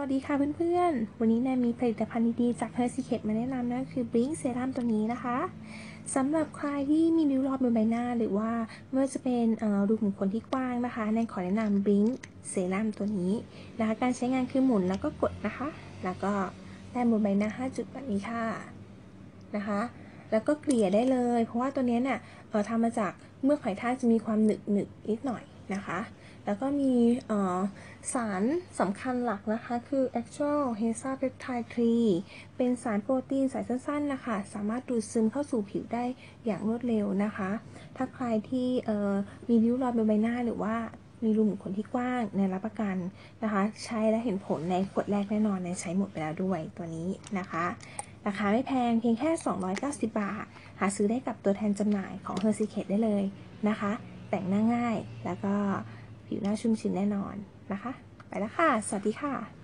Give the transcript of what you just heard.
วัสดีค่ะเพื่อนๆ วันนี้แนนมีผลิตภัณฑ์ดีๆจาก h e r s e c r e t มาแนะนำนะคือ Blink Serum ตัวนี้นะคะสำหรับใครที่มีริ้วรอยบนใบหน้า หรือว่าไม่ว่าจะเป็นรูขุมขนที่กว้างนะคะแนนขอแนะนำ Blink Serum ตัวนี้นะคะการใช้งานคือหมุนแล้วก็กดนะคะ แล้วก็แต้มบนใบหน้า 5 จุดแบบนี้ค่ะนะคะ แล้วก็เกลี่ยได้เลย เพราะว่าตัวนี้เนี่ยทำมาจากเมือกหอยทากจะมีความหนึบหนึบๆนิดหน่อย นะคะ แล้วก็มีสารสำคัญหลักนะคะ คือ actual hesa peptide 3 เป็นสารโปรตีนสายสั้นๆนะคะ สามารถดูดซึมเข้าสู่ผิวได้อย่างรวดเร็วนะคะ ถ้าใครที่มีริ้วรอยบนใบหน้าหรือว่ามีรูขุมขนที่กว้างในรับประกันนะคะ ใช้และเห็นผลในขวดแรกแน่นอนในใช้หมดไปแล้วด้วยตัวนี้นะคะ ราคาไม่แพงเพียงแค่ 290 บาท หาซื้อได้กับตัวแทนจำหน่ายของ h e r s e c r e t ได้เลยนะคะ แต่งหน้าง่าย แล้วก็ผิวหน้าชุ่มชื้นแน่นอนนะคะ ไปแล้วค่ะ สวัสดีค่ะ